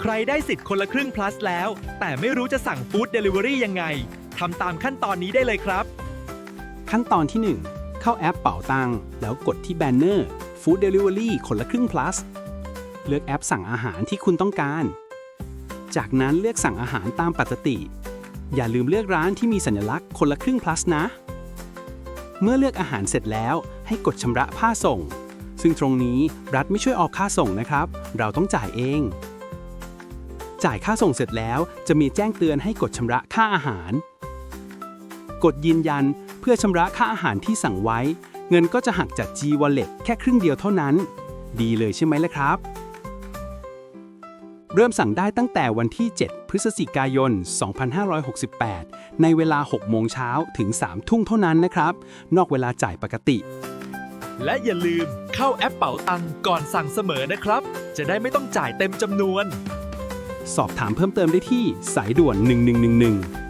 ใครได้สิทธิ์คนละครึ่ง plus แล้ว แต่ไม่รู้จะสั่งฟู้ดเดลิเวอรี่ยังไงทำตามขั้นตอนนี้ได้เลยครับ ขั้นตอนที่ 1 เข้าแอปเป๋าตังแล้วกดที่แบนเนอร์ Food Delivery คนละครึ่ง plus เลือกแอปสั่งอาหารที่คุณต้องการ จากนั้นเลือกสั่งอาหารตามปกติ อย่าลืมเลือกร้านที่มีสัญลักษณ์คนละครึ่ง plus นะ เมื่อเลือกอาหารเสร็จแล้ว ให้กดชำระค่าส่ง ซึ่งตรงนี้รัฐไม่ช่วยออกค่าส่งนะครับ เราต้องจ่ายเอง จ่ายค่าส่งเสร็จแล้วจะมีแจ้งเตือนให้กดชำระค่าอาหาร กดยืนยันเพื่อชำระค่าอาหารที่สั่งไว้ เงินก็จะหักจาก G Wallet แค่ครึ่งเดียวเท่านั้น ดีเลยใช่ไหมล่ะครับ เริ่มสั่งได้ตั้งแต่วันที่ 7 พฤศจิกายน 2568 ในเวลา 6 โมงเช้าถึง 3 ทุ่งเท่านั้นนะครับ นอกเวลาจ่ายปกติ และอย่าลืมเข้าแอปเป๋าตังก่อนสั่งเสมอนะครับ จะได้ไม่ต้องจ่ายเต็มจำนวน สอบถามเพิ่มเติมได้ที่สายด่วน 1111